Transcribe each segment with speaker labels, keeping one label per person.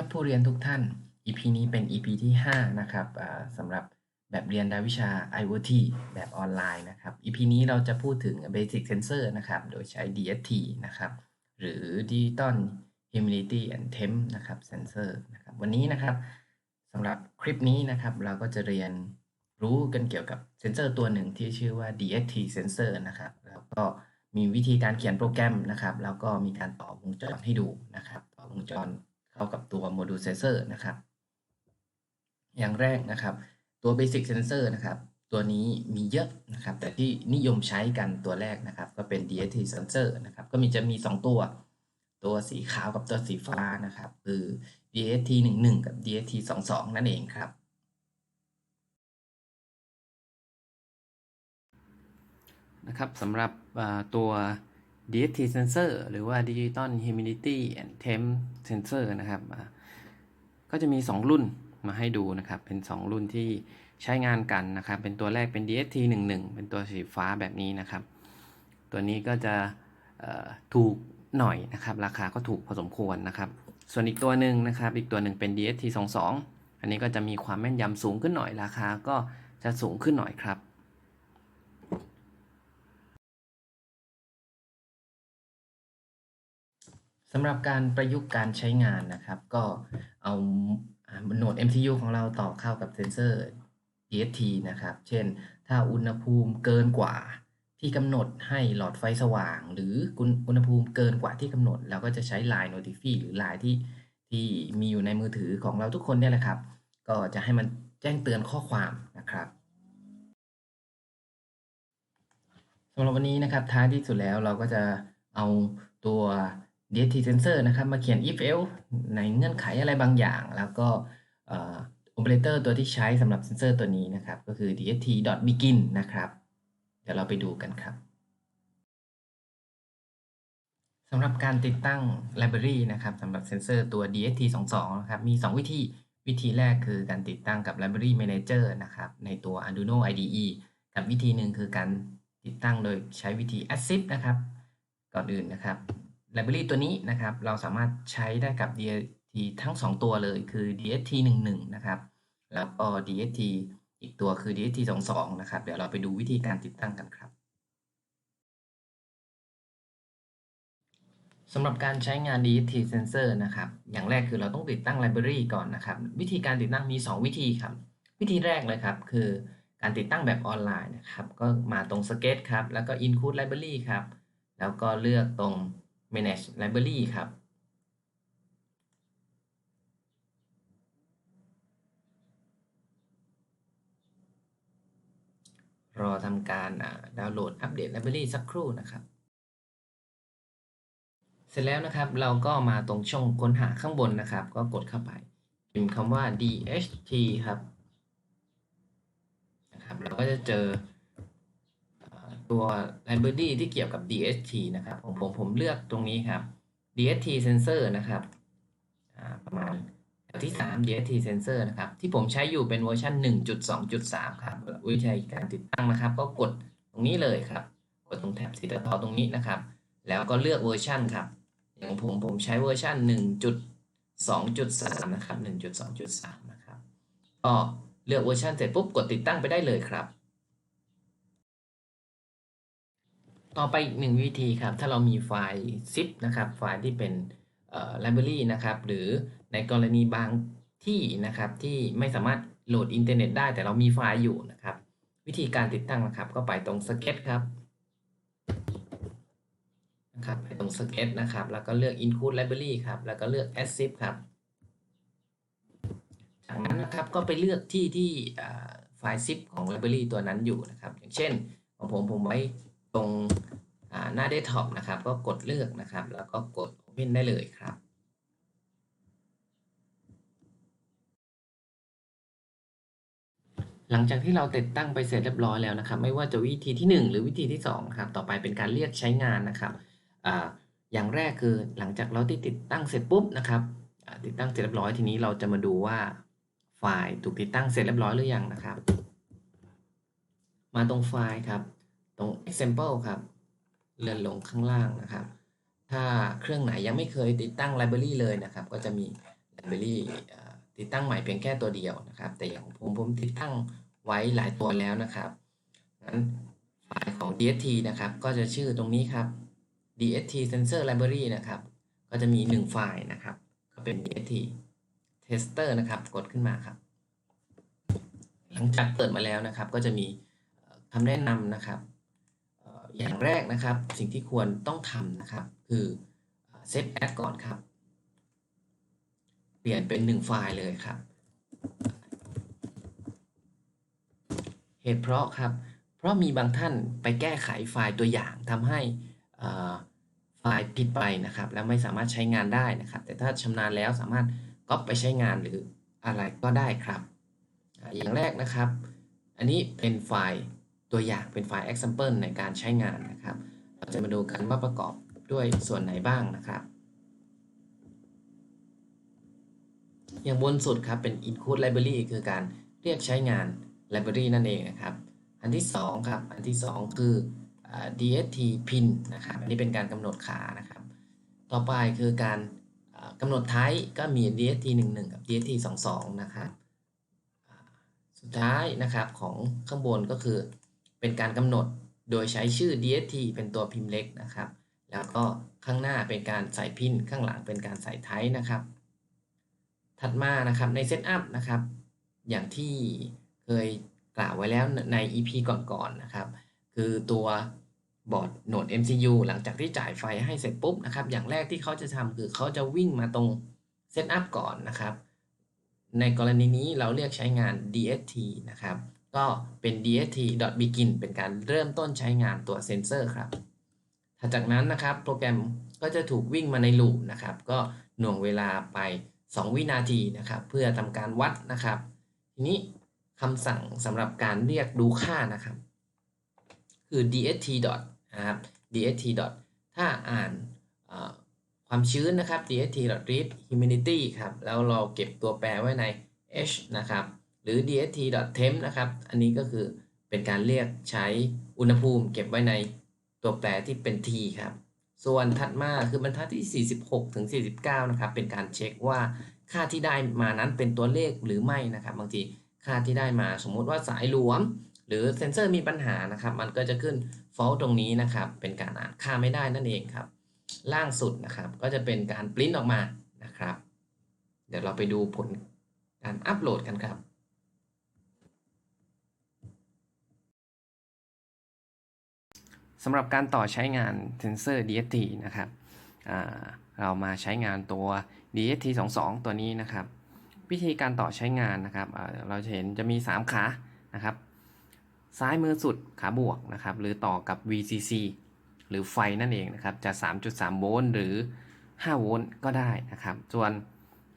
Speaker 1: ครับผู้เรียนทุกท่าน EP นี้เป็น EP ที่ 5 นะครับสำหรับแบบเรียนรายวิชา IoT แบบออนไลน์นะครับ EP นี้เราจะพูดถึง Basic Sensor นะครับ โดยใช้ DST นะครับ หรือ Digital Humidity and Temp นะครับ Sensor นะครับ วันนี้นะครับสำหรับคลิปนี้นะครับ เราก็จะเรียนรู้กันเกี่ยวกับเซนเซอร์ตัวหนึ่งที่ชื่อว่า DST Sensor นะครับ แล้วก็มีวิธีการเขียนโปรแกรมนะครับ แล้วก็มีการต่อวงจรให้ดูนะครับ ต่อวงจร เข้ากับตัวโมดูลเซนเซอร์นะครับ อย่างแรกนะครับ ตัว Basic Sensor นะครับ ตัวนี้มีเยอะนะครับ แต่ที่นิยมใช้กันตัวแรกนะครับ ก็เป็น DST Sensor นะครับ ก็มีจะมี 2 ตัว ตัวสีขาวกับตัวสีฟ้านะครับ คือ DST 11 กับ DST 22 นั่นเองครับนะครับสำหรับตัว DST sensor หรือว่า Digital Humidity and Temp Sensor นะครับก็จะมี 2 รุ่นมาให้ดูนะครับ เป็น 2 รุ่นที่ใช้งานกันนะครับ เป็นตัวแรกเป็น DST 11 เป็นตัวสีฟ้าแบบนี้นะครับ ตัวนี้ก็จะถูกหน่อยนะครับ ราคาก็ถูกพอสมควรนะครับ ส่วนอีกตัวหนึ่งนะครับ อีกตัวหนึ่งเป็น DST 22อันนี้ก็จะมีความแม่นยำสูงขึ้นหน่อย ราคาก็จะสูงขึ้นหน่อยครับ สำหรับการประยุกต์การใช้งานนะครับ ก็เอาโหนด MCU ของเราต่อเข้ากับเซนเซอร์ DST นะครับ เช่น ถ้าอุณหภูมิเกินกว่าที่กำหนดให้หลอดไฟสว่าง หรืออุณหภูมิเกินกว่าที่กำหนด เราก็จะใช้ Line Notify หรือ Line ที่ที่มีอยู่ในมือถือของเราทุกคนเนี่ยแหละครับ ก็จะให้มันแจ้งเตือนข้อความนะครับสำหรับวันนี้นะครับท้ายที่สุดแล้วเราก็จะเอาตัว DST sensor นะครับ มาเขียน if else ในเงื่อนไขอะไรบางอย่าง แล้วก็เอ่อ operator ตัวที่ใช้สำหรับเซนเซอร์ตัวนี้นะครับ ก็คือ dst.begin นะครับ เดี๋ยวเราไปดูกันครับสำหรับการติดตั้ง library นะครับสำหรับเซนเซอร์ตัว DST22 นะครับมี 2 วิธีวิธีแรกคือการติดตั้งกับ library manager นะครับในตัว Arduino IDE กับวิธีหนึ่งคือการติดตั้งโดยใช้วิธี assist นะครับ ก่อนอื่นนะครับ library ตัวนี้นะครับ เราสามารถใช้ได้กับ DST ทั้ง 2 ตัวเลยคือ DST 11นะครับ แล้วก็ DST อีกตัวคือ DST 22นะครับ เดี๋ยวเราไปดูวิธีการติดตั้งกันครับสำหรับการใช้งาน DST sensor นะครับ อย่างแรกคือเราต้องติดตั้ง library ก่อนนะครับ วิธีการติดตั้งมี 2 วิธีครับ วิธีแรกเลยครับ คือการติดตั้งแบบออนไลน์นะครับ ก็มาตรง sketch ครับ แล้วก็ include library ครับ แล้วก็เลือกตรง manage library ครับ รอทำการดาวน์โหลดอัปเดต library สักครู่นะครับ เสร็จแล้วนะครับเราก็มาตรงช่องค้นหาข้างบนนะครับ ก็กดเข้าไปพิมพ์คำว่า DHT ครับนะครับเราก็จะเจอ ตัว library ที่เกี่ยวกับ DHT นะครับของผมผมเลือกตรงนี้ครับ DHT sensor นะครับประมาณแถวที่ 3 DHT sensor นะครับ ที่ผมใช้อยู่เป็นเวอร์ชัน1.2.3 ครับวิธีการติดตั้งนะครับ ก็กดตรงนี้เลยครับ กดตรงแถบสีทอตรงนี้นะครับ แล้วก็เลือกเวอร์ชันครับ อย่างผมผมใช้เวอร์ชัน1.2.3 นะครับ 1.2.3 นะครับก็เลือกเวอร์ชันเสร็จปุ๊บกดติดตั้งไปได้เลยครับ ต่อไปอีกหนึ่งวิธีครับ ถ้าเรามีไฟล์ zip นะครับ ไฟล์ที่เป็นเอ่อ library นะครับ หรือในกรณีบางที่นะครับที่ไม่สามารถโหลดอินเทอร์เน็ตได้แต่เรามีไฟล์อยู่นะครับ วิธีการติดตั้งนะครับ ก็ไปตรง sketch ครับนะครับไปตรง sketch นะครับ แล้วก็เลือก include library ครับ แล้วก็เลือก add zip ครับ จากนั้นนะครับก็ไปเลือกที่ที่ไฟล์ zip ของ library ตัวนั้นอยู่นะครับ อย่างเช่นของผมผมไว้ ตรงหน้าเดสก์ท็อปนะครับ ก็กดเลือกนะครับ แล้วก็กด Open ได้เลยครับหลังจากที่เราติดตั้งไปเสร็จเรียบร้อยแล้วนะครับ ไม่ว่าจะวิธีที่ 1 หรือวิธีที่ 2 ครับ ต่อไปเป็นการเรียกใช้งานนะครับออย่างแรกคือหลังจากเราที่ติดตั้งเสร็จปุ๊บนะครับติดตั้งเสร็จเรียบร้อยทีนี้เราจะมาดูว่าไฟล์ถูกติดตั้งเสร็จเรียบร้อยหรือยังนะครับ มาตรงไฟล์ครับ ตรง example ครับ เลื่อนลงข้างล่างนะครับ ถ้าเครื่องไหนยังไม่เคยติดตั้ง library เลยนะครับ ก็จะมี library ติดตั้งใหม่เพียงแค่ตัวเดียวนะครับ แต่อย่างผมผมติดตั้งไว้หลายตัวแล้วนะครับงั้นไฟล์ของ DST นะครับ ก็จะชื่อตรงนี้ครับ DST Sensor Library นะครับ ก็จะมี 1 ไฟล์นะครับ ก็เป็น DST Tester นะครับ กดขึ้นมาครับ หลังจากเปิดมาแล้วนะครับ ก็จะมีคำแนะนำนะครับ อย่างแรกนะครับ สิ่งที่ควรต้องทำนะครับ คือเซตแอดก่อนครับ เปลี่ยนเป็น 1 ไฟล์เลยครับ เหตุเพราะครับ เพราะมีบางท่านไปแก้ไขไฟล์ตัวอย่างทำให้ไฟล์ผิดไปนะครับ แล้วไม่สามารถใช้งานได้นะครับ แต่ถ้าชำนาญแล้วสามารถก๊อปไปใช้งานหรืออะไรก็ได้ครับ อย่างแรกนะครับ อันนี้เป็นไฟล์ ตัวอย่างเป็นไฟล์ example ในการใช้งานนะครับ เราจะมาดูกันว่าประกอบด้วยส่วนไหนบ้างนะครับ อย่างบนสุดครับเป็น include library คือการเรียกใช้งาน library นั่นเองนะครับ อันที่2ครับ อันที่ 2 คือ DST pin นะครับ อันนี้เป็นการกำหนดขานะครับ ต่อไปคือการกำหนด type ก็มี DST 11กับ DST 22นะครับ สุดท้ายนะครับของข้างบนก็คือ เป็นการกำหนดโดยใช้ชื่อ DST เป็นตัวพิมพ์เล็กนะครับ แล้วก็ข้างหน้าเป็นการใส่พินข้างหลังเป็นการใส่ไทป์นะครับ ถัดมานะครับในเซตอัพนะครับ อย่างที่เคยกล่าวไว้แล้วใน EP ก่อนๆนนะครับ คือตัวบอร์ดโหนด MCU หลังจากที่จ่ายไฟให้เสร็จปุ๊บนะครับ อย่างแรกที่เขาจะทำคือเขาจะวิ่งมาตรงเซตอัพก่อนนะครับ ในกรณีนี้เราเรียกใช้งาน DST นะครับ ก็เป็น dst.begin เป็นการเริ่มต้นใช้งานตัวเซนเซอร์ครับถัดจากนั้นนะครับ โปรแกรมก็จะถูกวิ่งมาในลูปนะครับ ก็หน่วงเวลาไป 2 วินาทีนะครับ เพื่อทำการวัดนะครับ ทีนี้คำสั่งสำหรับการเรียกดูค่านะครับ คือ dst. นะครับ dst. ถ้าอ่านความชื้นนะครับ dst. read humidity ครับ แล้วเราเก็บตัวแปรไว้ใน h นะครับ หรือ dst. temp นะครับ อันนี้ก็คือเป็นการเรียกใช้อุณหภูมิเก็บไว้ในตัวแปรที่เป็น t ครับ ส่วนถัดมาคือบรรทัดที่ 46 ถึง 49 นะครับ เป็นการเช็คว่าค่าที่ได้มานั้นเป็นตัวเลขหรือไม่นะครับ บางทีค่าที่ได้มาสมมุติว่าสายหลวม หรือเซนเซอร์มีปัญหานะครับ มันก็จะขึ้น fault ตรงนี้นะครับ เป็นการอ่านค่าไม่ได้นั่นเองครับ ล่างสุดนะครับ ก็จะเป็นการปริ้นออกมานะครับ เดี๋ยวเราไปดูผลการอัปโหลดกันครับ สำหรับการต่อใช้งานเซนเซอร์ DST นะครับเรามาใช้งานตัว DST 22ตัวนี้นะครับ วิธีการต่อใช้งานนะครับเราจะเห็นจะมี 3 ขานะครับ ซ้ายมือสุดขาบวกนะครับ หรือต่อกับ VCC หรือไฟนั่นเองนะครับ จะ 3.3 โวลต์หรือ 5 โวลต์ก็ได้นะครับ ส่วน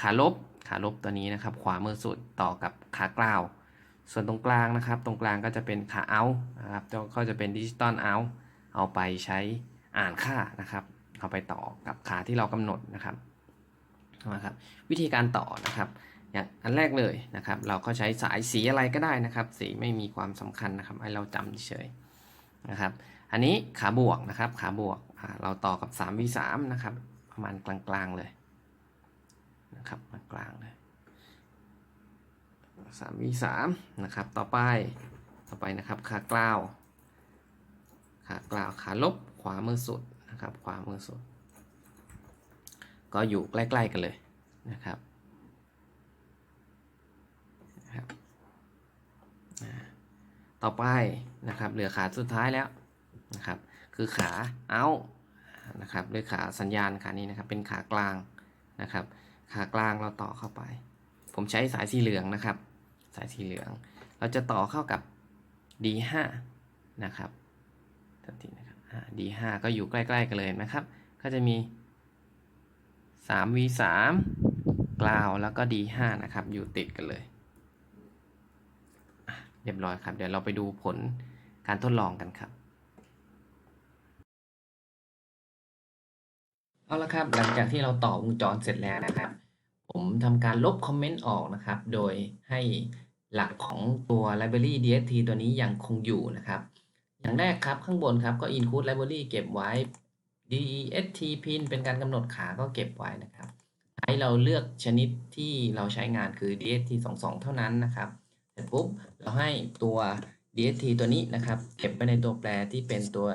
Speaker 1: ขาลบขาลบตัวนี้นะครับ ขวามือสุดต่อกับขากล่าว ส่วนตรงกลางนะครับ ตรงกลางก็จะเป็นขาเอานะครับก็จะเป็นดิจิตอลเอา เอาไปใช้อ่านค่านะครับ เอาไปต่อกับขาที่เรากำหนดนะครับนะครับ วิธีการต่อนะครับอย่างอันแรกเลยนะครับ เราก็ใช้สายสีอะไรก็ได้นะครับ สีไม่มีความสำคัญนะครับ ให้เราจำเฉยนะครับ อันนี้ขาบวกนะครับ ขาบวกเราต่อกับ 3v3 นะครับ ประมาณกลางๆเลยนะครับกลางๆเลย 3v3 นะครับ ต่อไปต่อไปนะครับขากล้าว ขากล่าวขาลบขวามือสุดนะครับ ขวามือสุด ก็อยู่ใกล้ ๆ กันเลยนะครับนะครับต่อไปนะครับเหลือขาสุดท้ายแล้วนะครับคือขาเอานะครับหรือขาสัญญาณขานี้นะครับเป็นขากลางนะครับ ขากลางเราต่อเข้าไป ผมใช้สายสีเหลืองนะครับ สายสีเหลือง เราจะต่อเข้ากับ D5 นะครับ ทันทีนะครับอ่า D5 ก็อยู่ใกล้ๆกันเลยนะครับ ก็จะมี 3V3 กล่าวแล้วก็ D5 นะครับ อยู่ติดกันเลย เรียบร้อยครับ เดี๋ยวเราไปดูผลการทดลองกันครับ เอาละครับ หลังจากที่เราต่อวงจรเสร็จแล้วนะครับ ผมทำการลบคอมเมนต์ออกนะครับ โดยให้หลักของตัว library DST ตัวนี้ยังคงอยู่นะครับ อย่างแรกครับข้างบนครับก็ include library เก็บไว้ DST pin เป็นการกำหนดขาก็เก็บไว้นะครับใช้เราเลือกชนิดที่เราใช้งานคือ DST 22 เท่านั้นนะครับเสร็จปุ๊บเราให้ตัว DST ตัวนี้นะครับ เก็บไว้ในตัวแปรที่เป็นตัว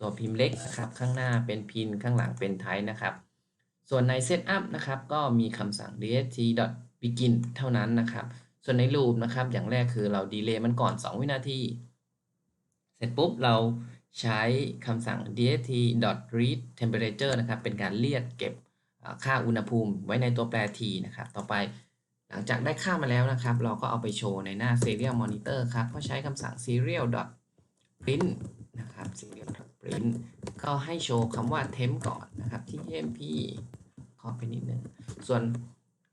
Speaker 1: ตัวพิมพ์เล็กนะครับ ข้างหน้าเป็นพินข้างหลังเป็นไทป์นะครับ ส่วนใน setup นะครับก็มีคำสั่ง dst.begin เท่านั้นนะครับ ส่วนใน loop นะครับ อย่างแรกคือเราดีเลย์มันก่อน 2 วินาที เสร็จปุ๊บเราใช้คำสั่ง dst.read temperature นะครับ เป็นการเรียกเก็บค่าอุณหภูมิไว้ในตัวแปร t นะครับ ต่อไปหลังจากได้ค่ามาแล้วนะครับ เราก็เอาไปโชว์ในหน้า serial monitor ครับ ก็ใช้คำสั่ง serial.print นะครับ serial.print ก็ให้โชว์คำว่า temp ก่อนนะครับ ที่ temp ขอไปนิดนึง ส่วน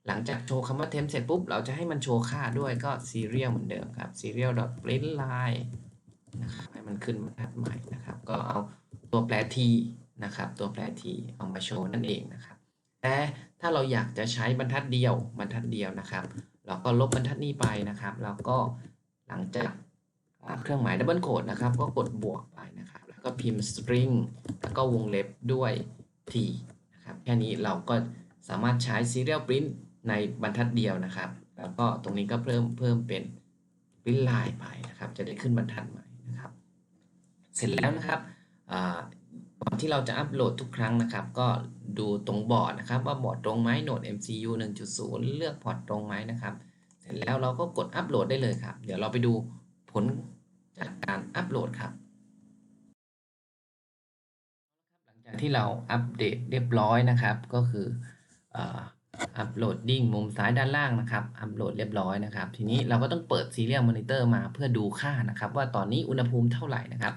Speaker 1: หลังจากโชว์คำว่า temp เสร็จปุ๊บ เราจะให้มันโชว์ค่าด้วยก็ serial เหมือนเดิมครับ serial.print line นะครับให้มันขึ้นบรรทัดใหม่นะครับ ก็เอาตัวแปร t นะครับ ตัวแปร t เอามาโชว์นั่นเองนะครับ แต่ถ้าเราอยากจะใช้บรรทัดเดียวบรรทัดเดียวนะครับ เราก็ลบบรรทัดนี้ไปนะครับแล้วก็หลังจากเครื่องหมายดับเบิลโคดนะครับ ก็กดบวกไปนะครับ แล้วก็พิมพ์ string แล้วก็วงเล็บด้วย t นะครับแค่นี้เราก็สามารถใช้ serial print ในบรรทัดเดียวนะครับ แล้วก็ตรงนี้ก็เพิ่มเพิ่มเป็น print line ไปนะครับ จะได้ขึ้นบรรทัดใหม่ นะครับ เสร็จแล้วนะครับอ่าก่อนที่เราจะอัปโหลดทุกครั้งนะครับ ก็ดูตรงบอร์ดนะครับ ว่าบอร์ดตรงไหมโหนด MCU 1.0 เลือกพอร์ตตรงไหมนะครับ เสร็จแล้วเราก็กดอัปโหลดได้เลยครับ เดี๋ยวเราไปดูผลจากการอัปโหลดครับ หลังจากที่เราอัปเดตเรียบร้อยนะครับ ก็คืออั อัปโหลดดิ้งมุมซ้ายด้านล่างนะครับ อัปโหลดเรียบร้อยนะครับ ทีนี้เราก็ต้องเปิด Serial Monitor มาเพื่อดูค่านะครับ ว่าตอนนี้อุณหภูมิเท่าไหร่นะครับ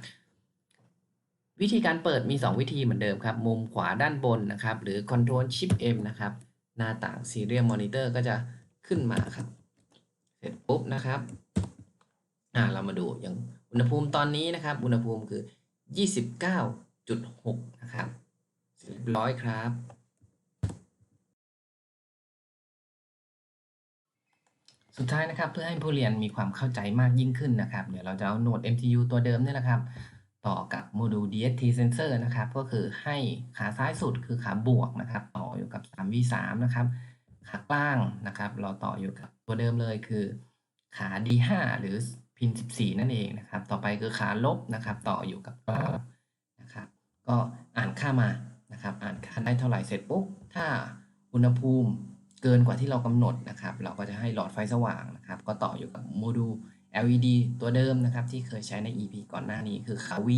Speaker 1: วิธีการเปิดมี 2 วิธีเหมือนเดิมครับ มุมขวาด้านบนนะครับ หรือ Control Shift M นะครับ หน้าต่าง Serial Monitor ก็จะขึ้นมาครับ เสร็จปุ๊บนะครับ อ่าเรามาดูอย่างอุณหภูมิตอนนี้นะครับ อุณหภูมิคือ 29.6 นะครับเรียบร้อยครับ สุดท้ายนะครับ เพื่อให้ผู้เรียนมีความเข้าใจมากยิ่งขึ้นนะครับ เดี๋ยวเราจะเอาโหนด MTU ตัวเดิมนี่แหละครับ ต่อกับโมดูล DST sensor นะครับ ก็คือให้ขาซ้ายสุดคือขาบวกนะครับ ต่ออยู่กับ 3v3 นะครับ ขากลางนะครับ เราต่ออยู่กับตัวเดิมเลยคือ ขา D5 หรือพิน 14 นั่นเองนะครับ ต่อไปคือขาลบนะครับ ต่ออยู่กับนะครับ ก็อ่านค่ามานะครับ อ่านค่าได้เท่าไหร่เสร็จปุ๊บถ้าอุณหภูมิ เกินกว่าที่เรากำหนดนะครับ เราก็จะให้หลอดไฟสว่างนะครับ ก็ต่ออยู่กับโมดูล LED ตัวเดิมนะครับ ที่เคยใช้ใน EP ก่อนหน้านี้คือขา V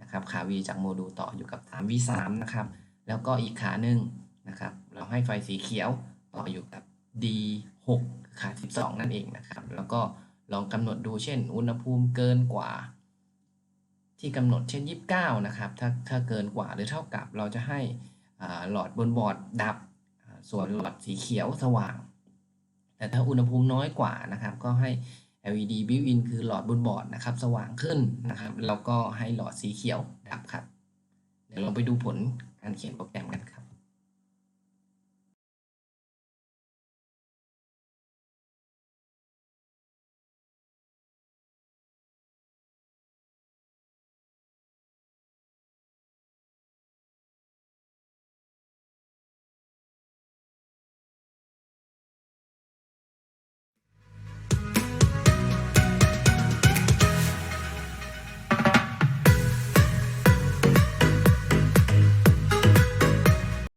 Speaker 1: นะครับขา V จากโมดูลต่ออยู่กับ 3V3 นะครับ แล้วก็อีกขาหนึ่งนะครับ เราให้ไฟสีเขียวต่ออยู่กับ D6 ขา 12 นั่นเองนะครับ แล้วก็ลองกำหนดดูเช่น อุณหภูมิเกินกว่า ที่กำหนดเช่น 29 นะครับ ถ้าถ้าเกินกว่าหรือเท่ากับเราจะให้หลอดบนบอร์ดดับ ส่วนหลอดสีเขียวสว่าง แต่ถ้าอุณหภูมิน้อยกว่านะครับ ก็ให้ LED built-in คือหลอดบนบอร์ดนะครับ สว่างขึ้นนะครับ แล้วก็ให้หลอดสีเขียวดับครับ เดี๋ยวเราไปดูผลการเขียนโปรแกรมกันครับ